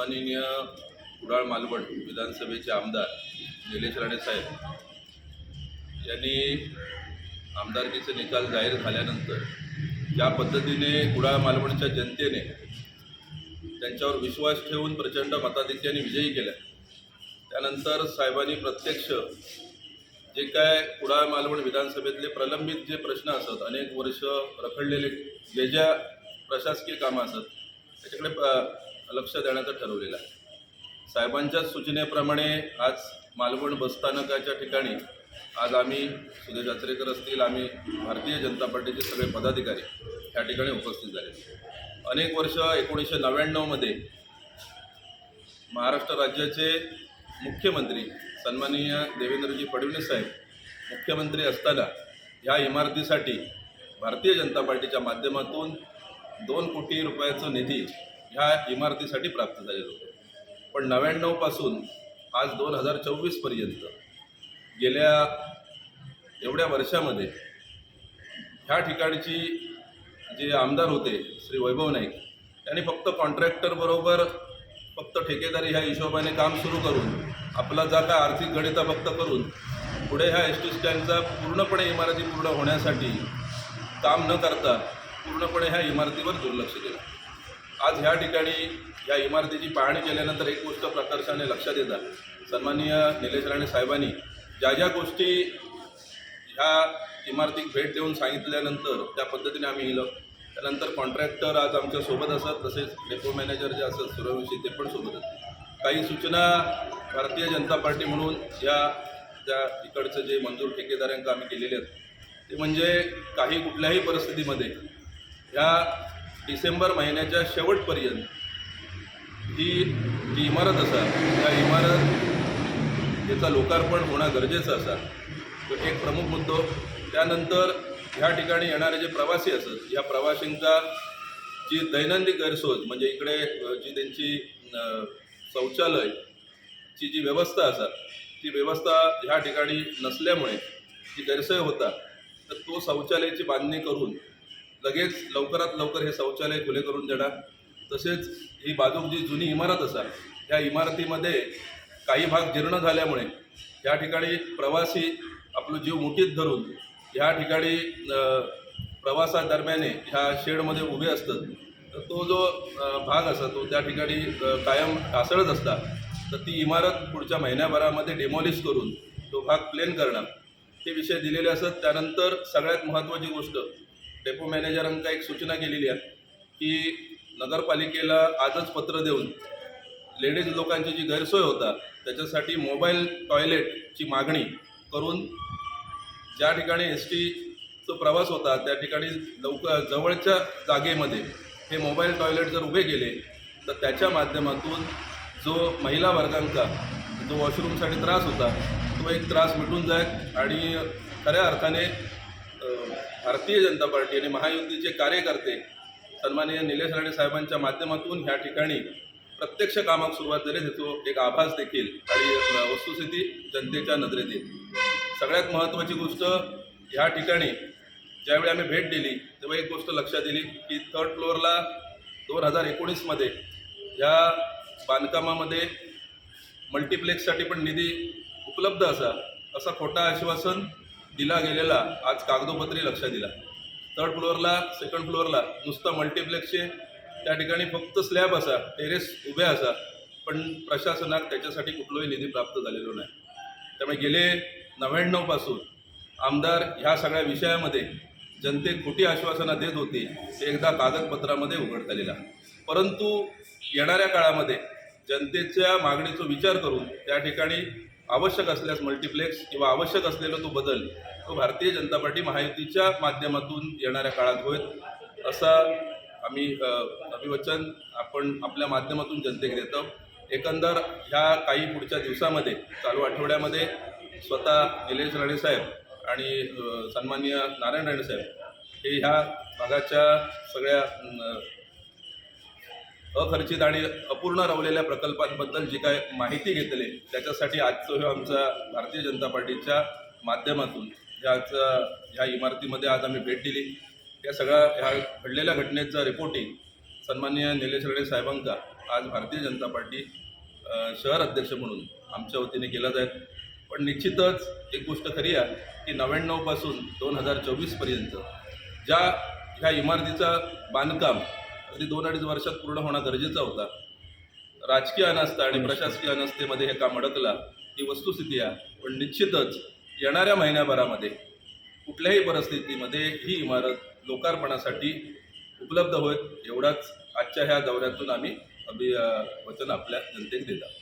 सन्माननीय कुडाळ मालवण विधानसभेचे आमदार निलेश राणे साहेब यांनी आमदारकीचे निकाल जाहीर झाल्यानंतर ज्या पद्धतीने कुडाळ मालवणच्या जनतेने त्यांच्यावर विश्वास ठेवून प्रचंड मताधिक्याने विजयी केला त्यानंतर साहेबांनी प्रत्यक्ष जे काय कुडाळ मालवण विधानसभेतले प्रलंबित जे प्रश्न असत अनेक वर्ष रखडलेले जे ज्या प्रशासकीय कामं असत त्याच्याकडे लक्ष देण्याचं ठरवलेलं आहे. साहेबांच्याच सूचनेप्रमाणे आज मालवण बसस्थानकाच्या ठिकाणी आज आम्ही सुधीर जात्रेकर असतील आम्ही भारतीय जनता पार्टीचे सगळे पदाधिकारी या ठिकाणी उपस्थित झाले. अनेक वर्ष एकोणीसशे नव्याण्णवमध्ये महाराष्ट्र राज्याचे मुख्यमंत्री सन्माननीय देवेंद्रजी फडणवीस साहेब मुख्यमंत्री असताना ह्या इमारतीसाठी भारतीय जनता पार्टीच्या माध्यमातून दोन कोटी रुपयाचं निधी ह्या इमारतीसाठी प्राप्त झालेलं होतं. पण नव्याण्णवपासून आज दोन हजार चोवीसपर्यंत गेल्या एवढ्या वर्षामध्ये ह्या ठिकाणची जे आमदार होते श्री वैभव नाईक त्यांनी फक्त कॉन्ट्रॅक्टरबरोबर फक्त ठेकेदारी ह्या हिशोबाने काम सुरू करून आपला जा काय आर्थिक गणिता फक्त करून पुढे ह्या एस टी स्टँडचा पूर्णपणे इमारती पूर्ण होण्यासाठी काम न करता पूर्णपणे ह्या इमारतीवर दुर्लक्ष केलं. आज ह्या ठिकाणी या इमारतीची पाहणी केल्यानंतर एक गोष्ट प्रकर्षाने लक्षात येतात सन्माननीय निलेश राणे साहेबांनी ज्या ज्या गोष्टी ह्या इमारतीत भेट देऊन सांगितल्यानंतर त्या पद्धतीने आम्ही इलं. त्यानंतर कॉन्ट्रॅक्टर आज आमच्यासोबत असत तसेच डेपो मॅनेजर जे असत सूर्यवंशी ते पण सोबत असतात काही सूचना भारतीय जनता पार्टी म्हणून या त्या इकडचं जे मंजूर ठेकेदारांका आम्ही केलेले आहेत ते म्हणजे काही कुठल्याही परिस्थितीमध्ये ह्या डिसेंबर महिन्याच्या शेवटपर्यंत ही जी इमारत असा त्या इमारत याचा लोकार्पण होणं गरजेचं असा तो एक प्रमुख मुद्दो. त्यानंतर ह्या ठिकाणी येणारे जे प्रवासी असत ह्या प्रवाशांचा जी दैनंदिन गैरसोय म्हणजे इकडे जी त्यांची शौचालय शौचालयची जी व्यवस्था असा ती व्यवस्था ह्या ठिकाणी नसल्यामुळे जी गैरसोय होता तर तो शौचालयाची बांधणी करून लगेच लवकरात लवकर हे शौचालय खुले करून देणार. तसेच ही बाजूक जी जुनी इमारत असा या इमारतीमध्ये काही भाग जीर्ण झाल्यामुळे या ठिकाणी प्रवासी आपलं जीव मुठीत धरून ह्या ठिकाणी प्रवासादरम्याने ह्या शेडमध्ये उभे असतात. तर तो जो भाग असा तो त्या ठिकाणी कायम ढासळत असता तर ती इमारत पुढच्या महिन्याभरामध्ये डेमॉलिश करून तो भाग प्लेन करणं हे विषय दिलेले असत. त्यानंतर सगळ्यात महत्त्वाची गोष्ट डेपो मॅनेजरांका एक सूचना केलेली आहे की नगरपालिकेला आजच पत्र देऊन लेडीज लोकांची जी गैरसोय होता त्याच्यासाठी मोबाईल टॉयलेटची मागणी करून ज्या ठिकाणी एस टीचा प्रवास होता त्या ठिकाणी लवकर जवळच्या जागेमध्ये हे मोबाईल टॉयलेट जर उभे केले तर त्याच्या माध्यमातून जो महिला वर्गांचा जो वॉशरूमसाठी त्रास होता तो एक त्रास मिटून जाईल आणि खऱ्या अर्थाने भारतीय जनता पार्टी आणि महायुतीचे कार्यकर्ते सन्माननीय निलेश राणे साहेबांच्या माध्यमातून ह्या ठिकाणी प्रत्यक्ष कामाक सुरुवात झाली. त्याचो एक आभास देखील आणि वस्तुस्थिती जनतेच्या नजरेत येईल. सगळ्यात महत्त्वाची गोष्ट ह्या ठिकाणी ज्यावेळी आम्ही भेट दिली तेव्हा एक गोष्ट लक्षात दिली की थर्ड फ्लोअरला दोन हजार एकोणीसमध्ये ह्या बांधकामामध्ये मल्टिप्लेक्ससाठी पण निधी उपलब्ध असा असा खोटा आश्वासन दिला गेलेला आज कागदोपत्री लक्षात दिला. थर्ड फ्लोअरला सेकंड फ्लोअरला नुसतं मल्टिप्लेक्सचे त्या ठिकाणी फक्त स्लॅब असा टेरेस उभे असा पण प्रशासनात त्याच्यासाठी कुठलाही निधी प्राप्त झालेलो नाही. त्यामुळे गेले नव्याण्णवपासून आमदार ह्या सगळ्या विषयामध्ये जनतेत खोटी आश्वासनं देत होती ते एकदा कागदपत्रामध्ये उघड झालेला परंतु येणाऱ्या काळामध्ये जनतेच्या मागणीचा विचार करून त्या ठिकाणी आवश्यक असल्यास मल्टिप्लेक्स किंवा आवश्यक असलेला तो बदल तो भारतीय जनता पार्टी महायुतीच्या माध्यमातून येणाऱ्या काळात होईल असा आम्ही अभिवचन आपण आपल्या माध्यमातून जनतेक देतो एकंदर ह्या काही पुढच्या दिवसामध्ये चालू आठवड्यामध्ये स्वतः निलेश राणे साहेब आणि सन्माननीय नारायण राणेसाहेब हे ह्या भागाच्या सगळ्या अखर्चित आणि अपूर्ण राहिलेल्या प्रकल्पांबद्दल जी काय माहिती घेतली त्याच्यासाठी आजचं हे आमचा भारतीय जनता पार्टीच्या माध्यमातून ह्याचा ह्या इमारतीमध्ये आज आम्ही भेट दिली. या सगळ्या ह्या घडलेल्या घटनेचं रिपोर्टिंग सन्मान्य निलेश राणे साहेबांका आज भारतीय जनता पार्टी शहर अध्यक्ष म्हणून आमच्या वतीने केला जाईल. पण निश्चितच एक गोष्ट खरी आहे की नव्याण्णवपासून दोन हजार चोवीसपर्यंत ज्या ह्या इमारतीचं बांधकाम अगदी दोन अडीच वर्षात पूर्ण होणं गरजेचं होता. राजकीय अनास्था आणि प्रशासकीय अनास्थेमध्ये हे काम अडकला ही वस्तुस्थिती आहे. पण निश्चितच येणाऱ्या महिन्याभरामध्ये कुठल्याही परिस्थितीमध्ये ही इमारत लोकार्पणासाठी उपलब्ध होईल एवढाच आजच्या ह्या दौऱ्यातून आम्ही अभि वचन आपल्या जनतेक देतात